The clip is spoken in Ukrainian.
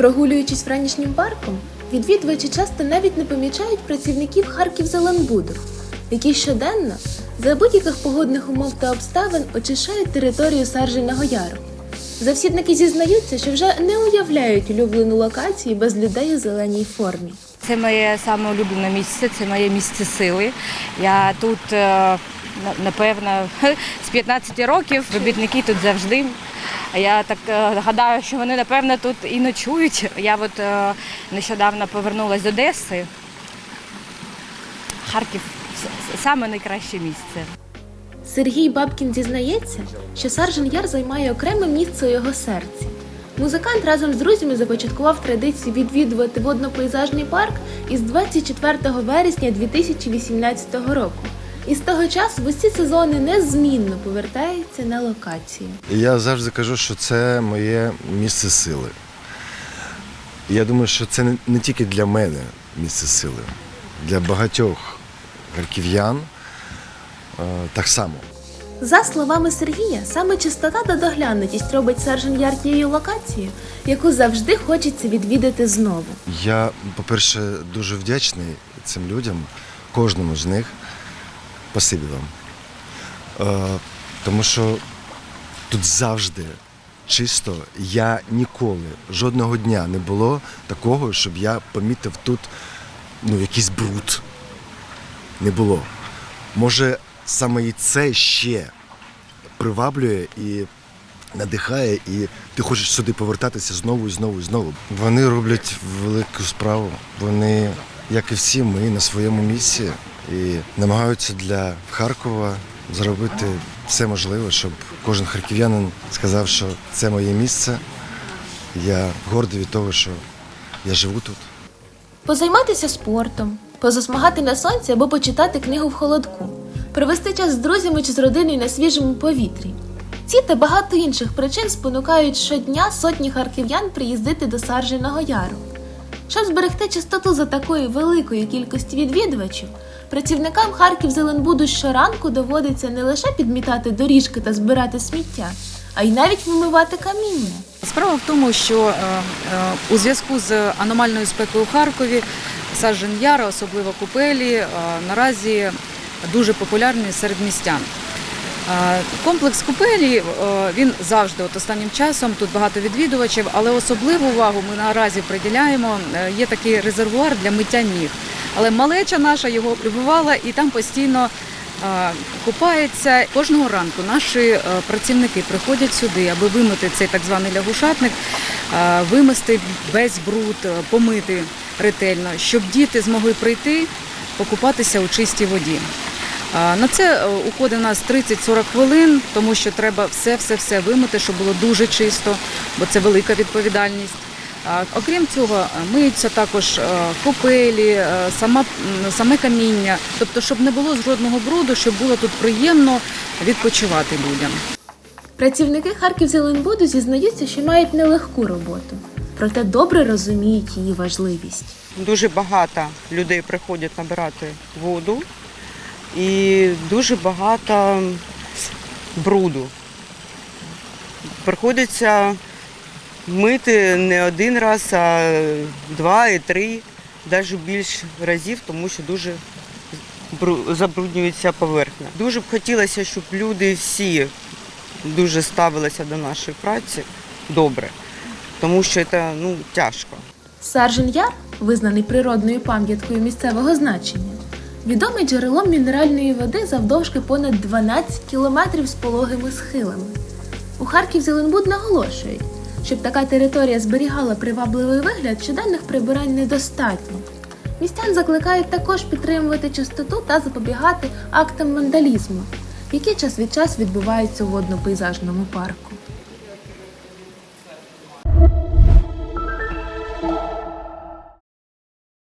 Прогулюючись вранішнім парком, відвідувачі часто навіть не помічають працівників Харків Зеленбуду, які щоденно за будь-яких погодних умов та обставин очищають територію Сарженого Яру. Завсідники зізнаються, що вже не уявляють улюблену локацію без людей у зеленій формі. Це моє саме улюблене місце, це моє місце сили. Я тут, е, напевно, з 15 років робітники тут завжди. Я так е, гадаю, що вони, напевно, тут і ночують. Я от е, нещодавно повернулася з Одеси. Харків саме найкраще місце. Сергій Бабкін зізнається, що Саржен Яр займає окреме місце у його серці. Музикант разом з друзями започаткував традицію відвідувати водно-пейзажний парк із 24 вересня 2018 року. І з того часу в усі сезони незмінно повертається на локацію. І Я завжди кажу, що це моє місце сили. Я думаю, що це не, тільки для мене місце сили, для багатьох харків'ян е, так само. За словами Сергія, саме чистота та доглянутість робить Саржен Яр тією локацією, яку завжди хочеться відвідати знову. Я, по-перше, дуже вдячний цим людям, кожному з них. Спасибі вам. Е, тому що тут завжди чисто. Я ніколи, жодного дня не було такого, щоб я помітив тут ну, якийсь бруд. Не було. Може, саме і це ще приваблює і надихає, і ти хочеш сюди повертатися знову і знову і знову. Вони роблять велику справу. Вони, як і всі, ми на своєму місці і намагаються для Харкова зробити все можливе, щоб кожен харків'янин сказав, що це моє місце. Я гордий від того, що я живу тут. Позайматися спортом, позасмагати на сонці або почитати книгу в холодку, провести час з друзями чи з родиною на свіжому повітрі. Ці та багато інших причин спонукають щодня сотні харків'ян приїздити до Сарженого Яру. Щоб зберегти чистоту за такої великої кількості відвідувачів, працівникам Харків Зеленбуду щоранку доводиться не лише підмітати доріжки та збирати сміття, а й навіть вимивати каміння. Справа в тому, що е, е, у зв'язку з аномальною спекою у Харкові Саджен Яра, особливо купелі, е, наразі дуже популярний серед містян. Комплекс купелі е, він завжди, от останнім часом, тут багато відвідувачів, але особливу увагу ми наразі приділяємо. Е, Є такий резервуар для миття ніг. Але малеча наша його прибувала і там постійно е, купається. Кожного ранку наші працівники приходять сюди, аби вимити цей так званий лягушатник, вимести весь бруд, помити ретельно, щоб діти змогли прийти, покупатися у чистій воді. На це е, уходить у нас 30-40 хвилин, тому що треба все-все-все вимити, щоб було дуже чисто, бо це велика відповідальність. Окрім цього, е, миються також е, купелі, е, сама, саме каміння, тобто, щоб не було жодного бруду, щоб було тут приємно відпочивати людям. Працівники Харків Зеленбуду зізнаються, що мають нелегку роботу, проте добре розуміють її важливість. Дуже багато людей приходять набирати воду і дуже багато бруду. Приходиться мити не один раз, а два і три, навіть більше разів, тому що дуже забруднюється поверхня. Дуже б хотілося, щоб люди всі дуже ставилися до нашої праці добре, тому що це ну, тяжко. Саржен Яр, визнаний природною пам'яткою місцевого значення, відомий джерелом мінеральної води завдовжки понад 12 кілометрів з пологими схилами. У Харків Зеленбуд наголошують, щоб така територія зберігала привабливий вигляд, щоденних прибирань недостатньо. Містян закликають також підтримувати чистоту та запобігати актам вандалізму, які час від часу відбуваються у водно-пейзажному парку.